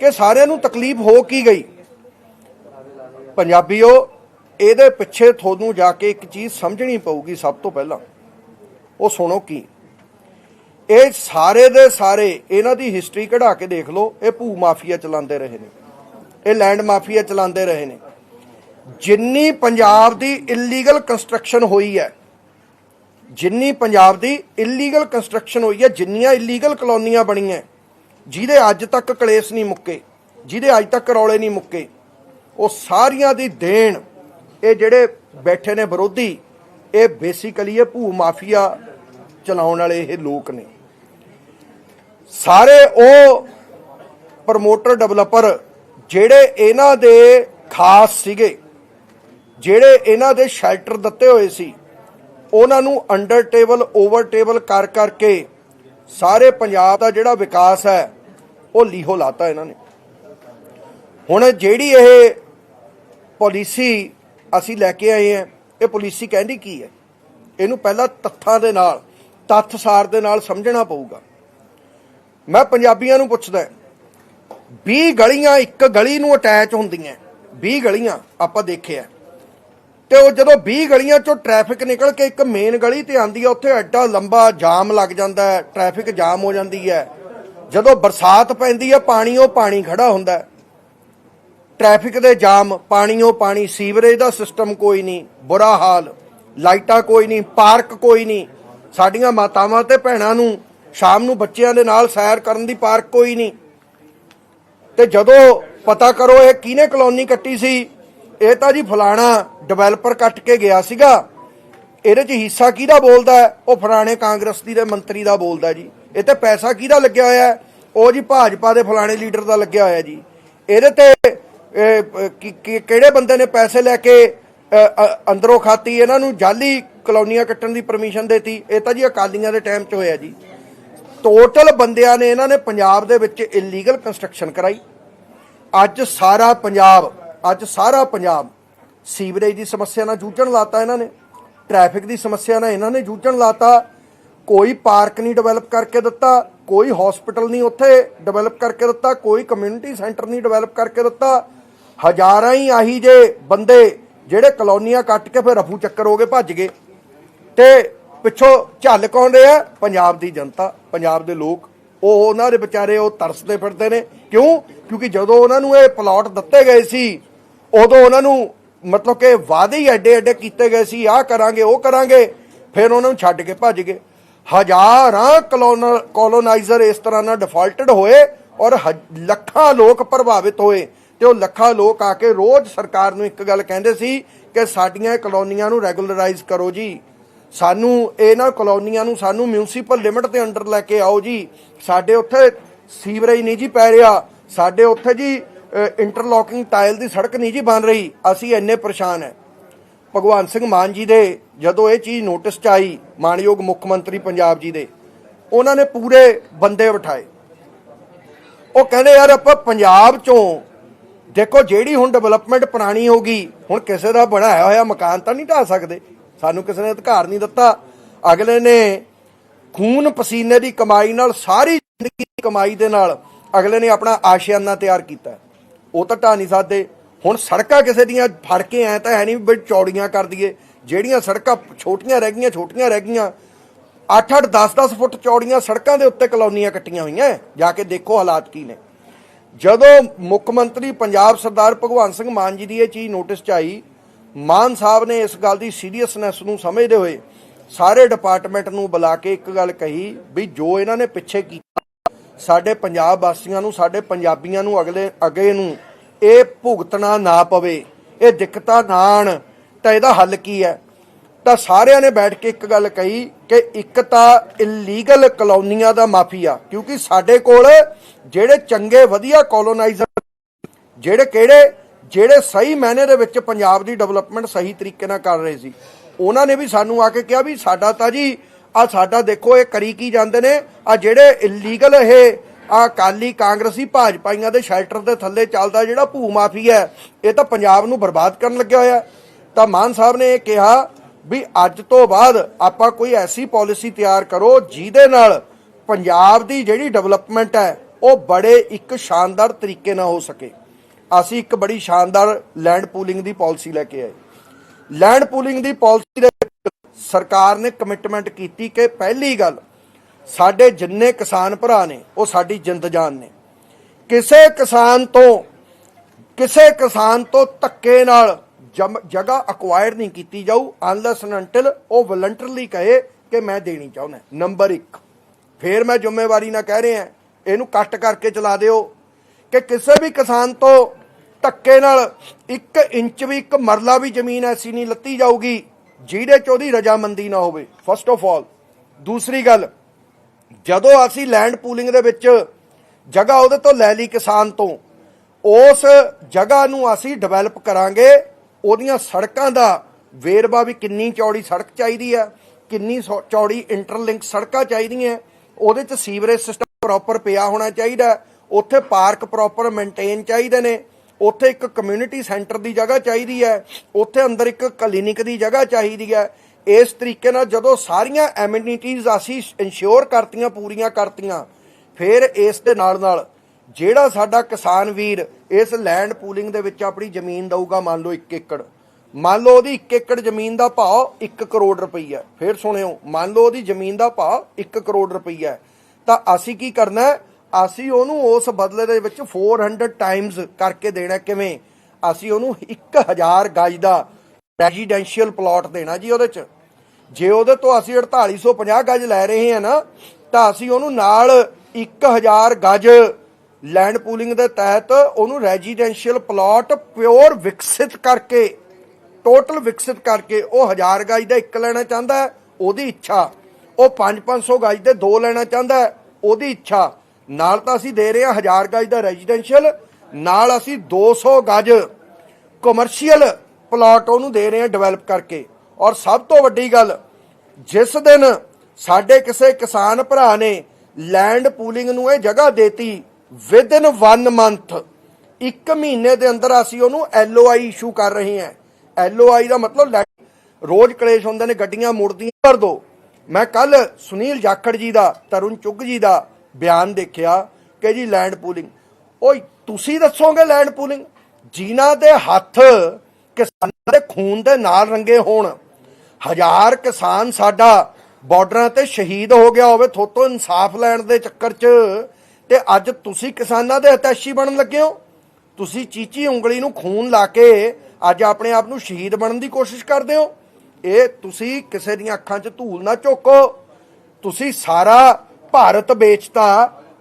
ਕਿ ਸਾਰਿਆਂ ਨੂੰ ਤਕਲੀਫ ਹੋ ਕੀ ਗਈ? ਪੰਜਾਬੀਓ, ਇਹਦੇ ਪਿੱਛੇ ਤੁਹਾਨੂੰ ਜਾ ਕੇ ਇੱਕ ਚੀਜ਼ ਸਮਝਣੀ ਪਊਗੀ ਸਭ ਤੋਂ ਪਹਿਲਾਂ। ਉਹ ਸੁਣੋ ਕੀ। ਇਹ ਸਾਰੇ ਦੇ ਸਾਰੇ, ਇਹਨਾਂ ਦੀ ਹਿਸਟਰੀ ਕਢਾ ਕੇ ਦੇਖ ਲਓ, ਇਹ ਭੂ ਮਾਫੀਆ ਚਲਾਉਂਦੇ ਰਹੇ ਨੇ। ਇਹ ਲੈਂਡ ਮਾਫੀਆ ਚਲਾਉਂਦੇ ਰਹੇ ਨੇ। ਜਿੰਨੀ ਪੰਜਾਬ ਦੀ ਇਲੀਗਲ ਕੰਸਟਰਕਸ਼ਨ ਹੋਈ ਹੈ, ਜਿੰਨੀ ਪੰਜਾਬ ਦੀ ਇਲੀਗਲ ਕੰਸਟਰਕਸ਼ਨ ਹੋਈ ਹੈ, ਜਿੰਨੀਆਂ ਇਲੀਗਲ ਕਲੋਨੀਆਂ ਬਣੀਆਂ ਜਿਹਦੇ ਅੱਜ ਤੱਕ ਕਲੇਸ਼ ਨਹੀਂ ਮੁੱਕੇ, ਜਿਹਦੇ ਅੱਜ ਤੱਕ ਰੌਲੇ ਨਹੀਂ ਮੁੱਕੇ, ਉਹ ਸਾਰੀਆਂ ਦੀ ਦੇਣ ਇਹ ਜਿਹੜੇ ਬੈਠੇ ਨੇ ਵਿਰੋਧੀ, ਇਹ ਬੇਸਿਕਲੀ ਇਹ ਭੂ ਮਾਫੀਆ ਚਲਾਉਣ ਵਾਲੇ ਇਹ ਲੋਕ ਨੇ। ਸਾਰੇ ਉਹ ਪ੍ਰਮੋਟਰ ਡਿਵੈਲਪਰ ਜਿਹੜੇ ਇਹਨਾਂ ਦੇ ਖਾਸ ਸੀਗੇ, ਜਿਹੜੇ ਇਹਨਾਂ ਦੇ ਸ਼ੈਲਟਰ ਦਿੱਤੇ ਹੋਏ ਸੀ, ਉਹਨਾਂ ਨੂੰ ਅੰਡਰ ਟੇਬਲ ਓਵਰ ਟੇਬਲ ਕਰ ਕਰਕੇ ਸਾਰੇ ਪੰਜਾਬ ਦਾ ਜਿਹੜਾ ਵਿਕਾਸ ਹੈ ਉਹ ਲੀਹੋ ਲਾਤਾ ਇਹਨਾਂ ਨੇ। ਹੁਣ ਜਿਹੜੀ ਇਹ ਪਾਲਿਸੀ ਅਸੀਂ ਲੈ ਕੇ ਆਏ ਹਾਂ, ਇਹ ਪਾਲਿਸੀ ਕਹਿੰਦੀ ਕੀ ਹੈ? ਇਹਨੂੰ ਪਹਿਲਾਂ ਤੱਥਾਂ ਦੇ ਨਾਲ ਤੱਥਸਾਰ ਦੇ ਨਾਲ ਸਮਝਣਾ ਪਊਗਾ। ਮੈਂ ਪੰਜਾਬੀਆਂ ਨੂੰ ਪੁੱਛਦਾ 20 ਗਲੀਆਂ ਇੱਕ ਗਲੀ ਨੂੰ ਅਟੈਚ ਹੁੰਦੀਆਂ 20 ਗਲੀਆਂ ਆਪਾਂ ਦੇਖਿਆ। ਤੇ ਉਹ ਜਦੋਂ 20 ਗਲੀਆਂ ਚੋਂ ਟ੍ਰੈਫਿਕ ਨਿਕਲ ਕੇ ਇੱਕ ਮੇਨ ਗਲੀ ਤੇ ਆਂਦੀ ਹੈ ਉੱਥੇ ਐਡਾ ਲੰਬਾ ਜਾਮ ਲੱਗ ਜਾਂਦਾ ਹੈ ਟ੍ਰੈਫਿਕ ਜਾਮ ਹੋ ਜਾਂਦੀ ਹੈ। ਜਦੋਂ ਬਰਸਾਤ ਪੈਂਦੀ ਹੈ ਪਾਣੀ ਉਹ ਪਾਣੀ ਖੜਾ ਹੁੰਦਾ ਹੈ। ਟ੍ਰੈਫਿਕ ਦੇ ਜਾਮ ਪਾਣੀ ਉਹ ਪਾਣੀ, ਸੀਵਰੇਜ ਦਾ ਸਿਸਟਮ ਕੋਈ ਨਹੀਂ, ਬੁਰਾ ਹਾਲ, ਲਾਈਟਾਂ ਕੋਈ ਨਹੀਂ, ਪਾਰਕ ਕੋਈ ਨਹੀਂ। ਸਾਡੀਆਂ ਮਾਤਾਵਾਂ ਤੇ ਭੈਣਾਂ ਨੂੰ ਸ਼ਾਮ ਨੂੰ ਬੱਚਿਆਂ ਦੇ ਨਾਲ ਸੈਰ ਕਰਨ ਦੀ ਪਾਰਕ ਕੋਈ ਨਹੀਂ। ਤੇ ਜਦੋਂ ਪਤਾ ਕਰੋ ਇਹ ਕਿਹਨੇ ਕਲੋਨੀ ਕੱਟੀ ਸੀ, ਇਹ ਤਾਂ ਜੀ ਫਲਾਣਾ ਡਿਵੈਲਪਰ ਕੱਟ ਕੇ ਗਿਆ ਸੀਗਾ। ਇਹਦੇ 'ਚ ਹਿੱਸਾ ਕਿਹਦਾ ਬੋਲਦਾ ਉਹ ਫਲਾਣੇ ਕਾਂਗਰਸ ਦੀ ਦੇ ਮੰਤਰੀ ਦਾ ਬੋਲਦਾ ਜੀ। ਇਹ ਤੇ ਪੈਸਾ ਕਿਹਦਾ ਲੱਗਿਆ ਹੋਇਆ ਉਹ ਜੀ ਭਾਜਪਾ ਦੇ ਫਲਾਣੇ ਲੀਡਰ ਦਾ ਲੱਗਿਆ ਹੋਇਆ ਜੀ। ਇਹਦੇ ਤੇ ਕਿਹੜੇ ਬੰਦੇ ਨੇ ਪੈਸੇ ਲੈ ਕੇ ਅੰਦਰੋਂ ਖਾਤੀ? ਇਹਨਾਂ ਨੂੰ ਜਾਲੀ ਕਲੋਨੀਆਂ ਕੱਟਣ ਦੀ ਪਰਮਿਸ਼ਨ ਦੇਤੀ। ਇਹ ਤਾਂ ਜੀ ਅਕਾਲੀਆਂ ਦੇ ਟਾਈਮ 'ਚ ਹੋਇਆ ਜੀ। ਟੋਟਲ ਬੰਦਿਆਂ ਨੇ ਇਹਨਾਂ ਨੇ ਪੰਜਾਬ ਦੇ ਵਿੱਚ ਇਲੀਗਲ ਕੰਸਟਰਕਸ਼ਨ ਕਰਾਈ। ਅੱਜ ਸਾਰਾ ਪੰਜਾਬ, ਅੱਜ ਸਾਰਾ ਪੰਜਾਬ ਸੀਵਰੇਜ ਦੀ ਸਮੱਸਿਆ ਨਾਲ ਜੂਝਣ ਲਾਤਾ ਇਹਨਾਂ ਨੇ। ਟ੍ਰੈਫਿਕ ਦੀ ਸਮੱਸਿਆ ਨਾਲ ਇਹਨਾਂ ਨੇ ਜੂਝਣ ਲਾਤਾ। ਕੋਈ ਪਾਰਕ ਨਹੀਂ ਡਿਵੈਲਪ ਕਰਕੇ ਦਿੱਤਾ, ਕੋਈ ਹਸਪੀਟਲ ਨਹੀਂ ਉੱਥੇ ਡਿਵੈਲਪ ਕਰਕੇ ਦਿੱਤਾ, ਕੋਈ ਕਮਿਊਨਿਟੀ ਸੈਂਟਰ ਨਹੀਂ ਡਿਵੈਲਪ ਕਰਕੇ ਦਿੱਤਾ। ਹਜ਼ਾਰਾਂ ਹੀ ਆਹੀ ਜੇ ਬੰਦੇ ਜਿਹੜੇ ਕਲੋਨੀਆਂ ਕੱਟ ਕੇ ਫਿਰ ਰਫੂ ਚੱਕਰ ਹੋ ਗਏ, ਭੱਜ ਗਏ। ਤੇ ਪਿੱਛੋਂ ਝੱਲ ਕੌਣ ਰਿਹਾ? ਪੰਜਾਬ ਦੀ ਜਨਤਾ, ਪੰਜਾਬ ਦੇ ਲੋਕ। ਉਹ ਉਹਨਾਂ ਦੇ ਵਿਚਾਰੇ ਉਹ ਤਰਸਦੇ ਫਿਰਦੇ ਨੇ। ਕਿਉਂ? ਕਿਉਂਕਿ ਜਦੋਂ ਉਹਨਾਂ ਨੂੰ ਇਹ ਪਲਾਟ ਦਿੱਤੇ ਗਏ ਸੀ, ਉਦੋਂ ਉਹਨਾਂ ਨੂੰ ਮਤਲਬ ਕਿ ਵਾਅਦੇ ਹੀ ਐਡੇ ਐਡੇ ਕੀਤੇ ਗਏ ਸੀ, ਆਹ ਕਰਾਂਗੇ, ਉਹ ਕਰਾਂਗੇ, ਫਿਰ ਉਹਨਾਂ ਨੂੰ ਛੱਡ ਕੇ ਭੱਜ ਗਏ। ਹਜ਼ਾਰਾਂ ਕਲੋਨ ਕਲੋਨਾਈਜ਼ਰ ਇਸ ਤਰ੍ਹਾਂ ਨਾਲ ਡਿਫਾਲਟਡ ਹੋਏ ਔਰ ਹ- ਲੱਖਾਂ ਲੋਕ ਪ੍ਰਭਾਵਿਤ ਹੋਏ ਤੇ ਉਹ ਲੱਖਾਂ ਲੋਕ ਆ ਕੇ ਰੋਜ਼ ਸਰਕਾਰ ਨੂੰ ਇੱਕ ਗੱਲ ਕਹਿੰਦੇ ਸੀ ਕਿ ਸਾਡੀਆਂ ਕਲੋਨੀਆਂ ਨੂੰ ਰੈਗੂਲਰਾਈਜ਼ ਕਰੋ ਜੀ। ਸਾਨੂੰ ਇਹਨਾਂ ਕਲੋਨੀਆਂ ਨੂੰ, ਸਾਨੂੰ ਮਿਊਨਿਸਪਲ ਲਿਮਟ ਦੇ ਅੰਡਰ ਲੈ ਕੇ ਆਓ ਜੀ। ਸਾਡੇ ਉੱਥੇ ਸੀਵਰੇਜ ਨਹੀਂ ਜੀ ਪੈ ਰਿਹਾ। ਸਾਡੇ ਉੱਥੇ ਜੀ ਇੰਟਰਲੋਕਿੰਗ ਟਾਇਲ ਦੀ ਸੜਕ ਨਹੀਂ ਜੀ ਬਣ ਰਹੀ। ਅਸੀਂ ਇੰਨੇ ਪਰੇਸ਼ਾਨ ਹੈ। ਭਗਵੰਤ ਸਿੰਘ ਮਾਨ ਜੀ ਦੇ ਜਦੋਂ ਇਹ ਚੀਜ਼ ਨੋਟਿਸ 'ਚ ਆਈ ਮਾਨਯੋਗ ਮੁੱਖ ਮੰਤਰੀ ਪੰਜਾਬ ਜੀ ਦੇ, ਉਹਨਾਂ ਨੇ ਪੂਰੇ ਬੰਦੇ ਬਿਠਾਏ। ਉਹ ਕਹਿੰਦੇ, ਯਾਰ ਆਪਾਂ ਪੰਜਾਬ ਚੋਂ, ਦੇਖੋ ਜਿਹੜੀ ਹੁਣ ਡਿਵੈਲਪਮੈਂਟ ਪੁਰਾਣੀ ਹੋ ਗਈ, ਹੁਣ ਕਿਸੇ ਦਾ ਬਣਾਇਆ ਹੋਇਆ ਮਕਾਨ ਤਾਂ ਨਹੀਂ ਢਾ ਸਕਦੇ। ਸਾਨੂੰ ਕਿਸੇ ਨੇ ਅਧਿਕਾਰ ਨਹੀਂ ਦਿੱਤਾ। ਅਗਲੇ ਨੇ ਖੂਨ ਪਸੀਨੇ ਦੀ ਕਮਾਈ ਨਾਲ ਸਾਰੀ ਜ਼ਿੰਦਗੀ ਦੀ ਕਮਾਈ ਦੇ ਨਾਲ ਅਗਲੇ ਨੇ ਆਪਣਾ ਆਸ਼ਿਆਨਾ ਤਿਆਰ ਕੀਤਾ। ਉਹ ਤਾਂ ਢਾ ਨਹੀਂ ਸਕਦੇ। ਹੁਣ ਸੜਕਾਂ ਕਿਸੇ ਦੀਆਂ ਫੜ ਕੇ ਐ ਤਾਂ ਹੈ ਨਹੀਂ ਵੀ ਚੌੜੀਆਂ ਕਰ ਦਈਏ। ਜਿਹੜੀਆਂ ਸੜਕਾਂ ਛੋਟੀਆਂ ਰਹਿ ਗਈਆਂ, ਛੋਟੀਆਂ ਰਹਿ ਗਈਆਂ। 8-8 10-10 ਫੁੱਟ ਚੌੜੀਆਂ ਸੜਕਾਂ ਦੇ ਉੱਤੇ ਕਲੋਨੀਆਂ ਕੱਟੀਆਂ ਹੋਈਆਂ। ਜਾ ਕੇ ਦੇਖੋ ਹਾਲਾਤ ਕੀ ਨੇ। ਜਦੋਂ ਮੁੱਖ ਮੰਤਰੀ ਪੰਜਾਬ ਸਰਦਾਰ ਭਗਵੰਤ ਸਿੰਘ ਮਾਨ ਜੀ ਦੀ ਇਹ ਚੀਜ਼ ਨੋਟਿਸ 'ਚ ਆਈ, ਮਾਨ ਸਾਹਿਬ ਨੇ ਇਸ ਗੱਲ ਦੀ ਸੀਰੀਅਸਨੈਸ ਨੂੰ ਸਮਝਦੇ ਹੋਏ ਸਾਰੇ ਡਿਪਾਰਟਮੈਂਟ ਨੂੰ ਬੁਲਾ ਕੇ ਇੱਕ ਗੱਲ ਕਹੀ ਵੀ ਜੋ ਇਹਨਾਂ ਨੇ ਪਿੱਛੇ ਕੀਤਾ, ਸਾਡੇ ਪੰਜਾਬ ਵਾਸੀਆਂ ਨੂੰ, ਸਾਡੇ ਪੰਜਾਬੀਆਂ ਨੂੰ ਅਗਲੇ, ਅੱਗੇ ਨੂੰ ਇਹ ਭੁਗਤਣਾ ਨਾ ਪਵੇ, ਇਹ ਦਿੱਕਤਾਂ ਨਾ ਆਣ, ਤਾਂ ਇਹਦਾ ਹੱਲ ਕੀ ਹੈ? ਤਾਂ ਸਾਰਿਆਂ ਨੇ ਬੈਠ ਕੇ ਇੱਕ ਗੱਲ ਕਹੀ ਕਿ ਇੱਕ ਤਾਂ ਇਲੀਗਲ ਕਲੋਨੀਆਂ ਦਾ ਮਾਫੀਆ, ਕਿਉਂਕਿ ਸਾਡੇ ਕੋਲ ਜਿਹੜੇ ਚੰਗੇ ਵਧੀਆ ਕੋਲੋਨਾਈਜ਼ਰ ਜਿਹੜੇ ਕਿਹੜੇ, ਜਿਹੜੇ ਸਹੀ ਮਾਇਨੇ ਦੇ ਵਿੱਚ ਪੰਜਾਬ ਦੀ ਡਿਵੈਲਪਮੈਂਟ ਸਹੀ ਤਰੀਕੇ ਨਾਲ ਕਰ ਰਹੇ ਸੀ, ਉਹਨਾਂ ਨੇ ਵੀ ਸਾਨੂੰ ਆ ਕੇ ਕਿਹਾ ਵੀ ਸਾਡਾ ਤਾਂ ਜੀ ਆ ਸਾਡਾ ਦੇਖੋ ਇਹ ਕਰੀ ਕੀ ਜਾਂਦੇ ਨੇ ਆ ਜਿਹੜੇ ਇਲੀਗਲ ਇਹ ਅਕਾਲੀ ਕਾਂਗਰਸੀ ਭਾਜਪਾਈਆਂ ਦੇ ਸ਼ੈਲਟਰ ਦੇ ਥੱਲੇ ਚੱਲਦਾ ਜਿਹੜਾ ਭੂ ਮਾਫ਼ੀ ਹੈ, ਇਹ ਤਾਂ ਪੰਜਾਬ ਨੂੰ ਬਰਬਾਦ ਕਰਨ ਲੱਗਿਆ ਹੋਇਆ। ਤਾਂ ਮਾਨ ਸਾਹਿਬ ਨੇ ਇਹ ਕਿਹਾ ਵੀ ਅੱਜ ਤੋਂ ਬਾਅਦ ਆਪਾਂ ਕੋਈ ਐਸੀ ਪਾਲਿਸੀ ਤਿਆਰ ਕਰੋ ਜਿਹਦੇ ਨਾਲ ਪੰਜਾਬ ਦੀ ਜਿਹੜੀ ਡਿਵੈਲਪਮੈਂਟ ਹੈ ਉਹ ਬੜੇ ਇੱਕ ਸ਼ਾਨਦਾਰ ਤਰੀਕੇ ਨਾਲ ਹੋ ਸਕੇ। ਅਸੀਂ ਇੱਕ ਬੜੀ ਸ਼ਾਨਦਾਰ ਲੈਂਡ ਪੂਲਿੰਗ ਦੀ ਪਾਲਿਸੀ ਲੈ ਕੇ ਆਏ। ਲੈਂਡ ਪੂਲਿੰਗ ਦੀ ਪਾਲਿਸੀ ਦੇ ਸਰਕਾਰ ਨੇ ਕਮਿਟਮੈਂਟ ਕੀਤੀ ਕਿ ਪਹਿਲੀ ਗੱਲ ਸਾਡੇ ਜਿੰਨੇ ਕਿਸਾਨ ਭਰਾ ਨੇ, ਉਹ ਸਾਡੀ ਜਿੰਦ ਜਾਨ ਨੇ। ਕਿਸੇ ਕਿਸਾਨ ਤੋਂ, ਕਿਸੇ ਕਿਸਾਨ ਤੋਂ ਧੱਕੇ ਨਾਲ ਜਮ- ਜਗ੍ਹਾ ਅਕਵਾਇਰ ਨਹੀਂ ਕੀਤੀ ਜਾਊ ਅਨਲੈਸ ਐਂਡ ਉਹ ਵਲੰਟਰਲੀ ਕਹੇ ਕਿ ਮੈਂ ਦੇਣੀ ਚਾਹੁੰਦਾ। ਨੰਬਰ 1 ਫੇਰ ਮੈਂ ਜ਼ਿੰਮੇਵਾਰੀ ਨਾਲ ਕਹਿ ਰਿਹਾ, ਇਹਨੂੰ ਕੱਟ ਕਰਕੇ ਚਲਾ ਦਿਓ ਕਿ ਕਿਸੇ ਵੀ ਕਿਸਾਨ ਤੋਂ ਧੱਕੇ ਨਾਲ 1 ਇੰਚ ਵੀ, ਇੱਕ ਮਰਲਾ ਵੀ ਜ਼ਮੀਨ ਐਸੀ ਨਹੀਂ ਲੱਤੀ ਜਾਊਗੀ, ਜਿਹਦੇ ਚ ਉਹਦੀ ਰਜਾਮੰਦੀ ਨਾ ਹੋਵੇ ਫਸਟ ਆਫ ਆਲ ਦੂਸਰੀ ਗੱਲ ਜਦੋਂ ਅਸੀਂ ਲੈਂਡ ਪੂਲਿੰਗ ਦੇ ਵਿੱਚ ਜਗ੍ਹਾ ਉਹਦੇ ਤੋਂ ਲੈ ਲਈ ਕਿਸਾਨ ਤੋਂ, ਉਸ ਜਗ੍ਹਾ ਨੂੰ ਅਸੀਂ ਡਿਵੈਲਪ ਕਰਾਂਗੇ, ਉਹਦੀਆਂ ਸੜਕਾਂ ਦਾ ਵੇਰਵਾ ਵੀ ਕਿੰਨੀ ਚੌੜੀ ਸੜਕ ਚਾਹੀਦੀ ਹੈ, ਕਿੰਨੀ ਸੌ- ਚੌੜੀ ਇੰਟਰਲਿੰਕ ਸੜਕਾਂ ਚਾਹੀਦੀਆਂ, ਉਹਦੇ ਚ ਸੀਵਰੇਜ ਸਿਸਟਮ ਪ੍ਰੋਪਰ ਪਿਆ ਹੋਣਾ ਚਾਹੀਦਾ ਉੱਥੇ ਪਾਰਕ ਪ੍ਰੋਪਰ ਮੇਨਟੇਨ ਚਾਹੀਦੇ ਨੇ, ਉੱਥੇ ਇੱਕ ਕਮਿਊਨਿਟੀ ਸੈਂਟਰ ਦੀ ਜਗ੍ਹਾ ਚਾਹੀਦੀ ਹੈ, ਉੱਥੇ ਅੰਦਰ ਇੱਕ ਕਲੀਨਿਕ ਦੀ ਜਗ੍ਹਾ ਚਾਹੀਦੀ ਹੈ ਇਸ ਤਰੀਕੇ ਨਾਲ ਜਦੋਂ ਸਾਰੀਆਂ ਐਮਿਨਿਟੀਜ਼ ਅਸੀਂ ਇਨਸ਼ੋਰ ਕਰਤੀਆਂ, ਪੂਰੀਆਂ ਕਰਤੀਆਂ, ਫਿਰ ਇਸ ਦੇ ਨਾਲ ਨਾਲ ਜਿਹੜਾ ਸਾਡਾ ਕਿਸਾਨ ਵੀਰ ਇਸ ਲੈਂਡ ਪੂਲਿੰਗ ਦੇ ਵਿੱਚ ਆਪਣੀ ਜ਼ਮੀਨ ਦਊਗਾ, ਮੰਨ ਲਓ 1 ਏਕੜ, ਮੰਨ ਲਓ ਉਹਦੀ 1 ਏਕੜ ਜ਼ਮੀਨ ਦਾ ਭਾਅ 1 ਕਰੋੜ ਰੁਪਈਆ ਫਿਰ ਸੁਣਿਓ, ਮੰਨ ਲਓ ਉਹਦੀ ਜ਼ਮੀਨ ਦਾ ਭਾਅ 1 ਕਰੋੜ ਰੁਪਈਆ ਤਾਂ ਅਸੀਂ ਕੀ ਕਰਨਾ ਅਸੀਂ ਉਹਨੂੰ ਉਸ ਬਦਲੇ ਦੇ ਵਿੱਚ 400 ਟਾਈਮਸ ਕਰਕੇ ਦੇਣਾ ਕਿਵੇਂ? ਅਸੀਂ ਉਹਨੂੰ 1000 ਗਜ ਦਾ ਰੈਜ਼ੀਡੈਂਸ਼ੀਅਲ ਪਲਾਟ ਦੇਣਾ ਜੀ ਉਹਦੇ ਚ। ਜੇ ਉਹਦੇ ਤੋਂ ਅਸੀਂ 4850 ਗਜ ਲੈ ਰਹੇ ਹਾਂ ਨਾ, ਤਾਂ ਅਸੀਂ ਉਹਨੂੰ ਨਾਲ 1000 ਗਜ ਲੈਂਡ ਪੂਲਿੰਗ ਦੇ ਤਹਿਤ ਉਹਨੂੰ ਰੈਜ਼ੀਡੈਂਸ਼ੀਅਲ ਪਲਾਟ ਪਿਓਰ ਵਿਕਸਿਤ ਕਰਕੇ ਟੋਟਲ ਵਿਕਸਿਤ ਕਰਕੇ ਉਹ 1000 ਗਜ ਦਾ ਇੱਕ ਲੈਣਾ ਚਾਹੁੰਦਾ ਉਹਦੀ ਇੱਛਾ। ਉਹ 5-500 ਗਜ ਦੇ ਦੋ ਲੈਣਾ ਚਾਹੁੰਦਾ ਉਹਦੀ ਇੱਛਾ। ਨਾਲ ਤਾਂ ਅਸੀਂ ਦੇ ਰਹੇ ਹਾਂ 1000 ਗਜ ਦਾ ਰੈਜ਼ੀਡੈਂਸ਼ੀਅਲ ਨਾਲ ਅਸੀਂ 200 ਗਜ ਕਮਰਸ਼ੀਅਲ ਪਲਾਟ ਉਹਨੂੰ ਦੇ ਰਹੇ ਹਾਂ ਡਿਵੈਲਪ ਕਰਕੇ। ਔਰ ਸਭ ਤੋਂ ਵੱਡੀ ਗੱਲ, ਜਿਸ ਦਿਨ ਸਾਡੇ ਕਿਸੇ ਕਿਸਾਨ ਭਰਾ ਨੇ ਲੈਂਡ ਪੂਲਿੰਗ ਨੂੰ ਇਹ ਜਗ੍ਹਾ ਦੇਤੀ ਵਿਦ ਇਨ 1 ਮੰਥ ਇੱਕ ਮਹੀਨੇ ਦੇ ਅੰਦਰ ਅਸੀਂ ਉਹਨੂੰ ਐਲਓਆਈ ਇਸ਼ੂ ਕਰ ਰਹੇ ਹਾਂ। ਐਲਓਆਈ ਦਾ ਮਤਲਬ ਰੋਜ਼ ਕਲੇਸ਼ ਹੁੰਦੇ ਨੇ, ਗੱਡੀਆਂ ਮੁੜਦੀਆਂ, ਕਰ ਦੋ। ਮੈਂ ਕੱਲ ਸੁਨੀਲ ਜਾਖੜ ਜੀ ਦਾ, ਤਰੁਣ ਚੁੱਗ ਜੀ ਦਾ ਬਿਆਨ ਦੇਖਿਆ ਕਿ ਜੀ ਲੈਂਡ ਪੂਲਿੰਗ ਓਏ, ਤੁਸੀਂ ਦੱਸੋਗੇ ਲੈਂਡ ਪੂਲਿੰਗ ਜਿਨ੍ਹਾਂ ਦੇ ਹੱਥ ਕਿਸਾਨਾਂ ਦੇ ਖੂਨ ਦੇ ਨਾਲ ਰੰਗੇ ਹੋਣ ਹਜ਼ਾਰ ਕਿਸਾਨ ਸਾਡਾ ਬਾਰਡਰਾਂ ਤੇ ਸ਼ਹੀਦ ਹੋ ਗਿਆ ਹੋਵੇ, ਥੋਤੋਂ ਇਨਸਾਫ ਲੈਣ ਦੇ ਚੱਕਰ 'ਚ। ਤੇ ਅੱਜ ਤੁਸੀਂ ਕਿਸਾਨਾਂ ਦੇ ਹਤੈਸ਼ੀ ਬਣਨ ਲੱਗੇ ਹੋ। ਤੁਸੀਂ ਚੀਚੀ ਉਂਗਲੀ ਨੂੰ ਖੂਨ ਲਾ ਕੇ ਅੱਜ ਆਪਣੇ ਆਪ ਨੂੰ ਸ਼ਹੀਦ ਬਣਨ ਦੀ ਕੋਸ਼ਿਸ਼ ਕਰਦੇ ਹੋ। ਇਹ ਤੁਸੀਂ ਕਿਸੇ ਦੀਆਂ ਅੱਖਾਂ 'ਚ ਧੂਲ ਨਾ ਝੋਕੋ ਤੁਸੀਂ ਸਾਰਾ ਭਾਰਤ ਵੇਚਤਾ।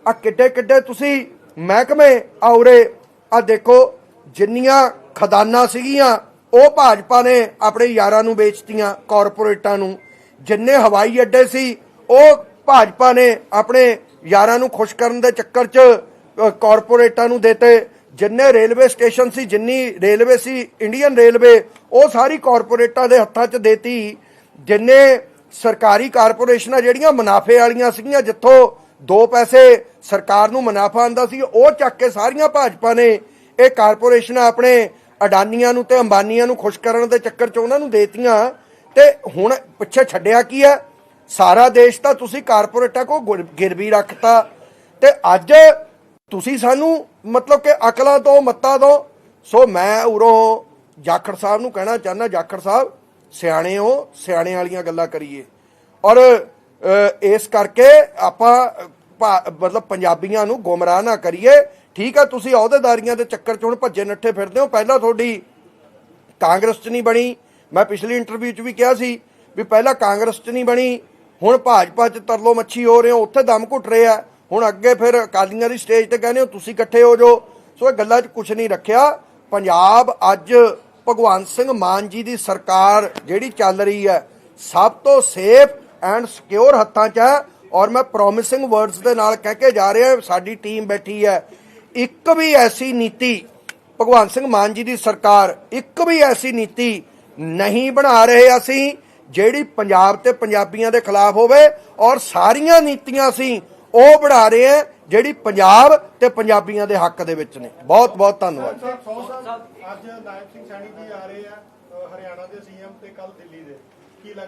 ਆ ਕਿੱਡੇ ਕਿੱਡੇ ਤੁਸੀਂ ਮਹਿਕਮੇ ਔਰੇ ਆ ਦੇਖੋ, ਜਿੰਨੀਆਂ ਖਦਾਨਾਂ ਸੀਗੀਆਂ ਉਹ ਭਾਜਪਾ ਨੇ ਆਪਣੇ ਯਾਰਾਂ ਨੂੰ ਵੇਚਤੀਆਂ ਕਾਰਪੋਰੇਟਾਂ ਨੂੰ। ਜਿੰਨੇ ਹਵਾਈ ਅੱਡੇ ਸੀ, ਉਹ ਭਾਜਪਾ ਨੇ ਆਪਣੇ ਯਾਰਾਂ ਨੂੰ ਖੁਸ਼ ਕਰਨ ਦੇ ਚੱਕਰ 'ਚ ਕਾਰਪੋਰੇਟਾਂ ਨੂੰ ਦੇਤੇ। ਜਿੰਨੇ ਰੇਲਵੇ ਸਟੇਸ਼ਨ ਸੀ, ਜਿੰਨੀ ਰੇਲਵੇ ਸੀ ਇੰਡੀਅਨ ਰੇਲਵੇ ਉਹ ਸਾਰੀ ਕਾਰਪੋਰੇਟਾਂ ਦੇ ਹੱਥਾਂ 'ਚ ਦੇਤੀ। ਜਿੰਨੇ ਸਰਕਾਰੀ ਕਾਰਪੋਰੇਸ਼ਨਾਂ ਜਿਹੜੀਆਂ ਮੁਨਾਫੇ ਵਾਲੀਆਂ ਸੀਗੀਆਂ, ਜਿੱਥੋਂ ਦੋ ਪੈਸੇ ਸਰਕਾਰ ਨੂੰ ਮੁਨਾਫਾ ਆਂਦਾ ਸੀ, ਉਹ ਚੱਕ ਕੇ ਸਾਰੀਆਂ ਭਾਜਪਾ ਨੇ ਇਹ ਕਾਰਪੋਰੇਸ਼ਨਾਂ ਆਪਣੇ ਅਡਾਨੀਆਂ ਨੂੰ ਤੇ ਅੰਬਾਨੀਆਂ ਨੂੰ ਖੁਸ਼ ਕਰਨ ਦੇ ਚੱਕਰ 'ਚ ਉਹਨਾਂ ਨੂੰ ਦੇਤੀਆਂ। ਤੇ ਹੁਣ ਪਿੱਛੇ ਛੱਡਿਆ ਕੀ ਹੈ ਸਾਰਾ ਦੇਸ਼ ਤਾਂ ਤੁਸੀਂ ਕਾਰਪੋਰੇਟਾਂ ਕੋ ਗੁਰ- ਗਿਰਵੀ ਰੱਖਤਾ। ਤੇ ਅੱਜ ਤੁਸੀਂ ਸਾਨੂੰ ਮਤਲਬ ਕਿ ਅਕਲਾਂ ਤੋਂ ਮੱਤਾਂ ਤੋਂ ਸੋ ਮੈਂ ਉਰੋਂ ਜਾਖੜ ਸਾਹਿਬ ਨੂੰ ਕਹਿਣਾ ਚਾਹੁੰਦਾ, ਜਾਖੜ ਸਾਹਿਬ, ਸਿਆਣੇ ਹੋ, ਸਿਆਣੇ ਵਾਲੀਆਂ ਗੱਲਾਂ ਕਰੀਏ। ਔਰ ਇਸ ਕਰਕੇ ਆਪਾਂ ਮਤਲਬ ਪੰਜਾਬੀਆਂ ਨੂੰ ਗੁੰਮਰਾਹ ਨਾ ਕਰੀਏ। ਠੀਕ ਆ, ਤੁਸੀਂ ਅਹੁਦੇਦਾਰੀਆਂ ਦੇ ਚੱਕਰ 'ਚ ਹੁਣ ਭੱਜੇ ਨੱਠੇ ਫਿਰਦੇ ਹੋ। ਪਹਿਲਾਂ ਤੁਹਾਡੀ ਕਾਂਗਰਸ 'ਚ ਨਹੀਂ ਬਣੀ। ਮੈਂ ਪਿਛਲੀ ਇੰਟਰਵਿਊ 'ਚ ਵੀ ਕਿਹਾ ਸੀ ਵੀ ਪਹਿਲਾਂ ਕਾਂਗਰਸ 'ਚ ਨਹੀਂ ਬਣੀ। ਹੁਣ ਭਾਜਪਾ 'ਚ ਤਰਲੋ ਮੱਛੀ ਹੋ ਰਹੇ ਹੋ, ਉੱਥੇ ਦਮ ਘੁੱਟ ਰਹੇ ਆ। ਹੁਣ ਅੱਗੇ ਫਿਰ ਅਕਾਲੀਆਂ ਦੀ ਸਟੇਜ ਤੇ ਕਹਿੰਦੇ ਹੋ, ਤੁਸੀਂ ਇਕੱਠੇ ਹੋ ਜਾਓ। ਸੋ ਇਹ ਗੱਲਾਂ 'ਚ ਕੁਝ ਨਹੀਂ ਰੱਖਿਆ। ਪੰਜਾਬ ਅੱਜ ਭਗਵੰਤ ਸਿੰਘ ਮਾਨ ਜੀ ਦੀ ਸਰਕਾਰ ਜਿਹੜੀ ਚੱਲ ਰਹੀ ਹੈ, ਸਭ ਤੋਂ ਸੇਫ ਐਂਡ ਸਿਕਿਉਰ ਹੱਥਾਂ 'ਚ ਹੈ। ਔਰ ਮੈਂ ਪ੍ਰੋਮਿਸਿੰਗ ਵਰਡਸ ਦੇ ਨਾਲ ਕਹਿ ਕੇ ਜਾ ਰਿਹਾ, ਸਾਡੀ ਟੀਮ ਬੈਠੀ ਹੈ। ਇੱਕ ਵੀ ਐਸੀ ਨੀਤੀ ਭਗਵੰਤ ਸਿੰਘ ਮਾਨ ਜੀ ਦੀ ਸਰਕਾਰ ਇੱਕ ਵੀ ਐਸੀ ਨੀਤੀ ਨਹੀਂ ਬਣਾ ਰਹੇ ਅਸੀਂ, ਜਿਹੜੀ ਪੰਜਾਬ ਤੇ ਪੰਜਾਬੀਆਂ ਦੇ ਖਿਲਾਫ ਹੋਵੇ ਔਰ ਸਾਰੀਆਂ ਨੀਤੀਆਂ ਅਸੀਂ ਉਹ ਬਣਾ ਰਹੇ ਹਾਂ, ਜਿਹੜੀ ਪੰਜਾਬ ਤੇ ਪੰਜਾਬੀਆਂ ਦੇ ਹੱਕ ਦੇ ਵਿੱਚ ਨੇ। ਬਹੁਤ ਬਹੁਤ ਧੰਨਵਾਦ ਅੱਜ ਨਾਇਬ ਸਿੰਘ ਸੈਣੀ ਜੀ ਆ ਰਹੇ ਆ ਹਰਿਆਣਾ ਦੇ ਸੀਐਮ ਤੇ ਕੱਲ ਦਿੱਲੀ ਦੇ। ਕੀ ਲੱਗਦਾ